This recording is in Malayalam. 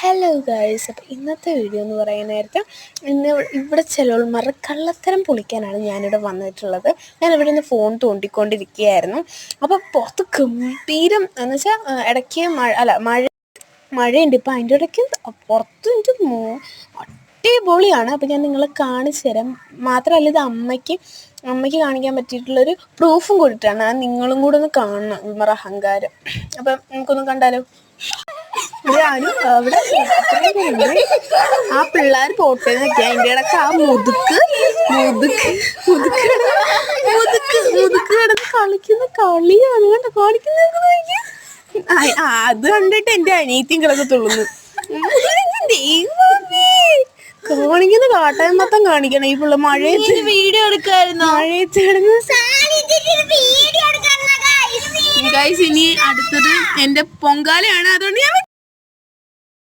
ഹലോ ഗേൾസ് അപ്പോൾ ഇന്നത്തെ വീഡിയോ എന്ന് പറയുന്ന നേരത്തെ ഇന്ന് ഇവിടെ ചിലവന്മാരുടെ കള്ളത്തരം പൊളിക്കാനാണ് ഞാനിവിടെ വന്നിട്ടുള്ളത്. ഞാൻ ഇവിടെ നിന്ന് ഫോൺ തോണ്ടിക്കൊണ്ടിരിക്കുകയായിരുന്നു. അപ്പോൾ പുറത്ത് ഗംഭീരം എന്ന് വെച്ചാൽ ഇടയ്ക്ക് മഴ അല്ല മഴ മഴയുണ്ട്. ഇപ്പം അതിന്റെ ഇടയ്ക്ക് പുറത്ത് എനിക്ക് അടിപൊളിയാണ്. അപ്പം ഞാൻ നിങ്ങളെ കാണിച്ചു തരാം. മാത്രമല്ല ഇത് അമ്മയ്ക്ക് അമ്മയ്ക്ക് കാണിക്കാൻ പറ്റിയിട്ടുള്ളൊരു പ്രൂഫും കൊടുത്തിട്ടാണ്. നിങ്ങളും കൂടെ ഒന്ന് കാണണം. ഇവന്മാരുടെ അഹങ്കാരം. അപ്പം നമുക്കൊന്ന് കണ്ടാലോ? ഞാനും അവിടെ. ആ പിള്ളേർ പോട്ടെ നോക്കി അതിന്റെ ഇടയ്ക്ക് ആ മുതുക്ക് മുതുക്ക് മുതുക്ക് മുതുക്ക് മുതുക്ക് കിടന്ന് കളിക്കുന്ന കളിയാണ് കണ്ടോ? കാണിക്കുന്ന അത് കണ്ടിട്ട് എന്റെ അനിയത്തിയും കിടന്ന് തുള്ളുന്നു. കാണിക്കുന്ന കാട്ടാൻ മൊത്തം കാണിക്കണം. ഈ പിള്ള മഴയത്ത് വീഡിയോ എടുക്കായിരുന്നു മഴയത്ത് കിടന്ന് ഗൈസ് ഇനി അടുത്തത് എന്റെ പൊങ്കാലയാണ്. അതുകൊണ്ട് ഞാൻ